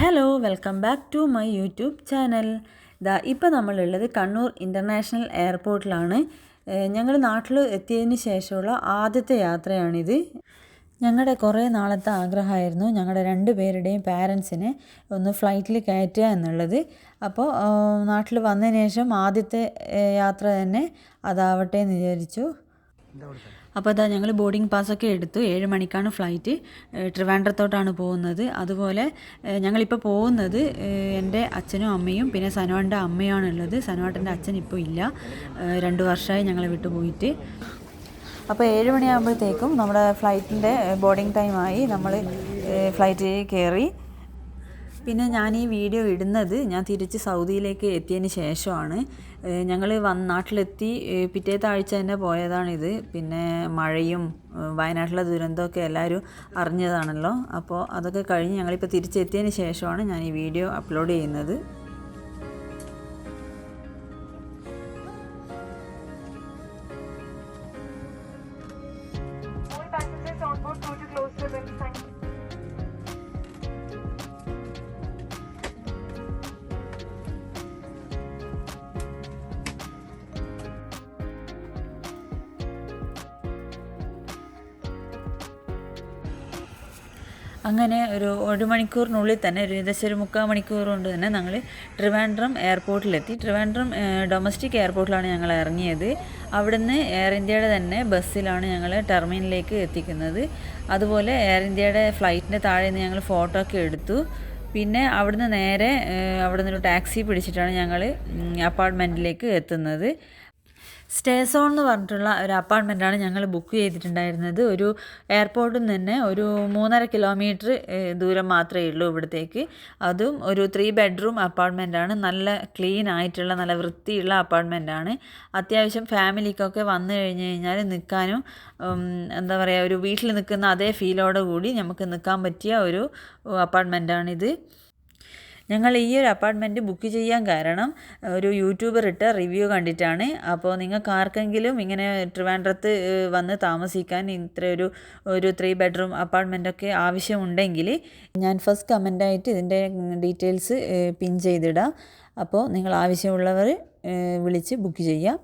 Hello welcome back to my YouTube channel ദാ ഇപ്പോൾ നമ്മളുള്ളത് കണ്ണൂർ ഇന്റർനാഷണൽ എയർപോർട്ടിലാണ് ഞങ്ങൾ നാട്ടിൽ എത്തിയതിന് ശേഷമുള്ള ആദ്യത്തെ യാത്രയാണിത്. ഞങ്ങളുടെ കുറേ നാളത്തെ ആഗ്രഹമായിരുന്നു ഞങ്ങളുടെ രണ്ട് പേരുടെയും പാരൻസിനെ ഒന്ന് ഫ്ലൈറ്റിൽ കയറ്റുക എന്നുള്ളത്. അപ്പോൾ നാട്ടിൽ വന്നതിന് ശേഷം ആദ്യത്തെ യാത്ര തന്നെ അതാവട്ടെ എന്ന് വിചാരിച്ചു. അപ്പോൾ അതാ ഞങ്ങൾ ബോർഡിംഗ് പാസ്സൊക്കെ എടുത്തു. ഏഴ് മണിക്കാണ് ഫ്ലൈറ്റ് ട്രിവാൻഡ്രത്തോട്ടാണ് പോകുന്നത്. അതുപോലെ ഞങ്ങളിപ്പോൾ പോകുന്നത് എന്റെ അച്ഛനും അമ്മയും പിന്നെ സനോന്റെ അമ്മയാണുള്ളത്. സനോട്ടന്റെ അച്ഛൻ ഇപ്പോൾ ഇല്ല. രണ്ട് വർഷമായി ഞങ്ങളെ വിട്ടു പോയിട്ട്. അപ്പോൾ ഏഴ് മണിയാകുമ്പോഴത്തേക്കും നമ്മുടെ ഫ്ലൈറ്റിന്റെ ബോർഡിംഗ് ടൈമായി നമ്മൾ ഫ്ലൈറ്റിൽ കയറി. പിന്നെ ഞാൻ ഈ വീഡിയോ ഇടുന്നത് ഞാൻ തിരിച്ച് സൗദിയിലേക്ക് എത്തിയതിന് ശേഷമാണ്. ഞങ്ങൾ വന്ന് നാട്ടിലെത്തി പിറ്റേത്തെ ആഴ്ച തന്നെ പോയതാണിത്. പിന്നെ മഴയും വയനാട്ടിലെ ദുരന്തമൊക്കെ എല്ലാവരും അറിഞ്ഞതാണല്ലോ. അപ്പോൾ അതൊക്കെ കഴിഞ്ഞ് ഞങ്ങളിപ്പോൾ തിരിച്ചെത്തിയതിന് ശേഷമാണ് ഞാൻ ഈ വീഡിയോ അപ്ലോഡ് ചെയ്യുന്നത്. അങ്ങനെ ഒരു ഒരു മണിക്കൂറിനുള്ളിൽ തന്നെ ഒരു ഏകദേശം ഒരു മുക്കാൽ മണിക്കൂർ കൊണ്ട് തന്നെ ഞങ്ങൾ ട്രിവാൻഡ്രം എയർപോർട്ടിലെത്തി. ട്രിവാൻഡ്രം ഡൊമസ്റ്റിക് എയർപോർട്ടിലാണ് ഞങ്ങൾ ഇറങ്ങിയത്. അവിടുന്ന് എയർ ഇന്ത്യയുടെ തന്നെ ബസ്സിലാണ് ഞങ്ങൾ ടെർമിനലിലേക്ക് എത്തിക്കുന്നത്. അതുപോലെ എയർ ഇന്ത്യയുടെ ഫ്ലൈറ്റിന്റെ താഴെ നിന്ന് ഞങ്ങൾ ഫോട്ടോ ഒക്കെ എടുത്തു. പിന്നെ അവിടുന്ന് നേരെ അവിടുന്ന് ഒരു ടാക്സി പിടിച്ചിട്ടാണ് ഞങ്ങൾ അപ്പാർട്ട്മെന്റിലേക്ക് എത്തുന്നത്. സ്റ്റേ സോൺ എന്ന് പറഞ്ഞിട്ടുള്ള ഒരു അപ്പാർട്ട്മെന്റാണ് ഞങ്ങൾ ബുക്ക് ചെയ്തിട്ടുണ്ടായിരുന്നത്. ഒരു എയർപോർട്ടിൽ നിന്ന് തന്നെ ഒരു മൂന്നര കിലോമീറ്റർ ദൂരം മാത്രമേ ഉള്ളൂ ഇവിടത്തേക്ക്. അതും ഒരു ത്രീ ബെഡ്റൂം അപ്പാർട്ട്മെന്റാണ്. നല്ല ക്ലീൻ ആയിട്ടുള്ള നല്ല വൃത്തിയുള്ള അപ്പാർട്ട്മെന്റാണ്. അത്യാവശ്യം ഫാമിലിക്കൊക്കെ വന്നു കഴിഞ്ഞ് കഴിഞ്ഞാൽ നിൽക്കാനും എന്താ പറയുക ഒരു വീട്ടിൽ നിൽക്കുന്ന അതേ ഫീലോടുകൂടി നമുക്ക് നിൽക്കാൻ പറ്റിയ ഒരു അപ്പാർട്ട്മെന്റാണിത്. ഞങ്ങൾ ഈ ഒരു അപ്പാർട്ട്മെന്റ് ബുക്ക് ചെയ്യാൻ കാരണം ഒരു യൂട്യൂബർ ഇട്ട റിവ്യൂ കണ്ടിട്ടാണ്. അപ്പോൾ നിങ്ങൾക്ക് ആർക്കെങ്കിലും ഇങ്ങനെ ട്രിവാൻഡ്രത്ത് വന്ന് താമസിക്കാൻ ഇത്ര ഒരു ഒരു ത്രീ ബെഡ്റൂം അപ്പാർട്ട്മെന്റൊക്കെ ആവശ്യമുണ്ടെങ്കിൽ ഞാൻ ഫസ്റ്റ് കമന്റായിട്ട് ഇതിന്റെ ഡീറ്റെയിൽസ് പിൻ ചെയ്തിടാം. അപ്പോൾ നിങ്ങൾ ആവശ്യമുള്ളവർ വിളിച്ച് ബുക്ക് ചെയ്യാം.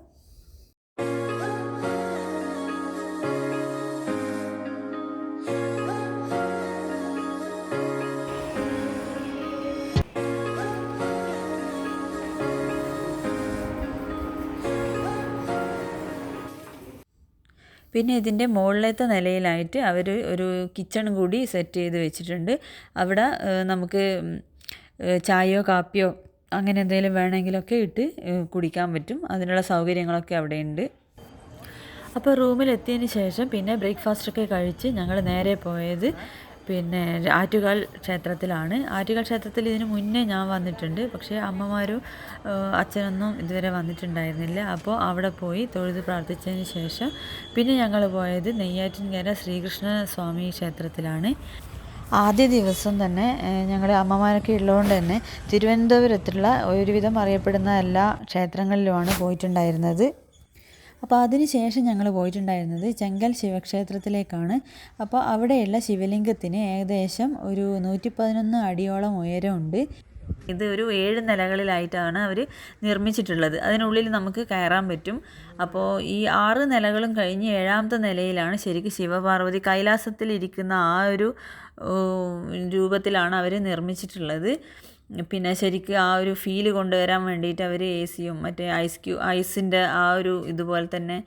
പിന്നെ ഇതിന്റെ മുകളിലത്തെ നിലയിലായിട്ട് അവർ ഒരു കിച്ചൺ കൂടി സെറ്റ് ചെയ്ത് വെച്ചിട്ടുണ്ട്. അവിടെ നമുക്ക് ചായയോ കാപ്പിയോ അങ്ങനെ എന്തെങ്കിലും വേണമെങ്കിലൊക്കെ ഇട്ട് കുടിക്കാൻ പറ്റും. അതിനുള്ള സൗകര്യങ്ങളൊക്കെ അവിടെയുണ്ട്. അപ്പോൾ റൂമിലെത്തിയതിന് ശേഷം പിന്നെ ബ്രേക്ക്ഫാസ്റ്റൊക്കെ കഴിച്ച് ഞങ്ങൾ നേരെ പോയത് പിന്നെ ആറ്റുകാൽ ക്ഷേത്രത്തിലാണ്. ആറ്റുകാൽ ക്ഷേത്രത്തിൽ ഇതിന് മുന്നേ ഞാൻ വന്നിട്ടുണ്ട്. പക്ഷേ അമ്മമാരും അച്ഛനൊന്നും ഇതുവരെ വന്നിട്ടുണ്ടായിരുന്നില്ല. അപ്പോൾ അവിടെ പോയി തൊഴുത് പ്രാർത്ഥിച്ചതിന് ശേഷം പിന്നെ ഞങ്ങൾ പോയത് നെയ്യാറ്റിൻകര ശ്രീകൃഷ്ണ സ്വാമി ക്ഷേത്രത്തിലാണ്. ആദ്യ ദിവസം തന്നെ ഞങ്ങളുടെ അമ്മമാരൊക്കെ ഉള്ളതുകൊണ്ട് തന്നെ തിരുവനന്തപുരത്തുള്ള ഒരുവിധം അറിയപ്പെടുന്ന എല്ലാ ക്ഷേത്രങ്ങളിലുമാണ് പോയിട്ടുണ്ടായിരുന്നത്. അപ്പോൾ അതിന് ശേഷം ഞങ്ങൾ പോയിട്ടുണ്ടായിരുന്നത് ചെങ്കൽ ശിവക്ഷേത്രത്തിലേക്കാണ്. അപ്പോൾ അവിടെയുള്ള ശിവലിംഗത്തിന് ഏകദേശം ഒരു നൂറ്റി പതിനൊന്ന് അടിയോളം ഉയരമുണ്ട്. ഇത് ഒരു ഏഴ് നിലകളിലായിട്ടാണ് അവർ നിർമ്മിച്ചിട്ടുള്ളത്. അതിനുള്ളിൽ നമുക്ക് കയറാൻ പറ്റും. അപ്പോൾ ഈ ആറ് നിലകളും കഴിഞ്ഞ് ഏഴാമത്തെ നിലയിലാണ് ശരിക്കും ശിവപാർവതി കൈലാസത്തിലിരിക്കുന്ന ആ ഒരു രൂപത്തിലാണ് അവർ നിർമ്മിച്ചിട്ടുള്ളത്. പിന്നെ ശരിക്കും ആ ഒരു ഫീൽ കൊണ്ടുവരാൻ വേണ്ടിയിട്ട് അവർ എ സിയും മറ്റേ ഐസ് ക്യൂ ഐസിന്റെ ആ ഒരു ഇതുപോലെ തന്നെ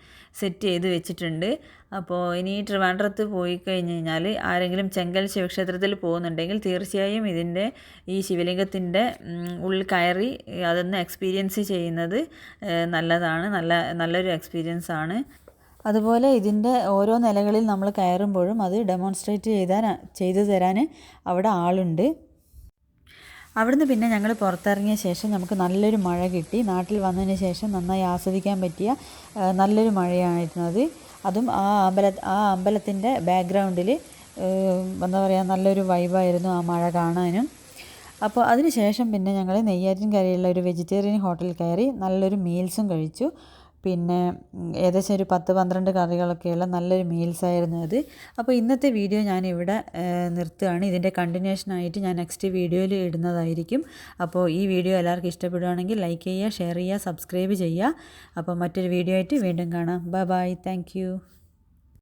സെറ്റ് ചെയ്ത് വെച്ചിട്ടുണ്ട്. അപ്പോൾ ഇനി ട്രിവാൻഡ്രത്ത് പോയി കഴിഞ്ഞ് കഴിഞ്ഞാൽ ആരെങ്കിലും ചെങ്കൽ ശിവക്ഷേത്രത്തിൽ പോകുന്നുണ്ടെങ്കിൽ തീർച്ചയായും ഇതിന്റെ ഈ ശിവലിംഗത്തിന്റെ ഉള്ളിൽ കയറി അതൊന്ന് എക്സ്പീരിയൻസ് ചെയ്യുന്നത് നല്ലതാണ്. നല്ല നല്ലൊരു എക്സ്പീരിയൻസ് ആണ്. അതുപോലെ ഇതിന്റെ ഓരോ നിലകളിൽ നമ്മൾ കയറുമ്പോഴും അത് ഡെമോൺസ്ട്രേറ്റ് ചെയ്താൽ ചെയ്തു തരാൻ അവിടെ ആളുണ്ട്. അവിടുന്ന് പിന്നെ ഞങ്ങൾ പുറത്തിറങ്ങിയ ശേഷം നമുക്ക് നല്ലൊരു മഴ കിട്ടി. നാട്ടിൽ വന്നതിന് ശേഷം നന്നായി ആസ്വദിക്കാൻ പറ്റിയ നല്ലൊരു നല്ലൊരു മഴയായിരുന്നത് അതും. ആ അമ്പല ആ അമ്പലത്തിന്റെ ബാക്ക്ഗ്രൗണ്ടിൽ എന്താ പറയുക നല്ലൊരു വൈബായിരുന്നു ആ മഴ കാണാനും. അപ്പോൾ അതിന് ശേഷം പിന്നെ ഞങ്ങൾ നെയ്യാറ്റിൻ നെയ്യാറ്റിൻകരയുള്ള ഒരു വെജിറ്റേറിയൻ ഹോട്ടലിൽ കയറി നല്ലൊരു മീൽസും കഴിച്ചു. പിന്നെ ഏകദേശം ഒരു പത്ത് പന്ത്രണ്ട് കറികളൊക്കെയുള്ള നല്ലൊരു മീൽസ് ആയിരുന്നു അത്. അപ്പോൾ ഇന്നത്തെ വീഡിയോ ഞാൻ ഇവിടെ നിർത്തുകയാണ്. ഇതിന്റെ കണ്ടിന്യൂഷനായിട്ട് ഞാൻ നെക്സ്റ്റ് വീഡിയോയിൽ ഇടുന്നതായിരിക്കും. അപ്പോൾ ഈ വീഡിയോ എല്ലാവർക്കും ഇഷ്ടപ്പെടുകയാണെങ്കിൽ ലൈക്ക് ചെയ്യുക ഷെയർ ചെയ്യുക സബ്സ്ക്രൈബ് ചെയ്യുക. അപ്പോൾ മറ്റൊരു വീഡിയോ ആയിട്ട് വീണ്ടും കാണാം. Bye bye thank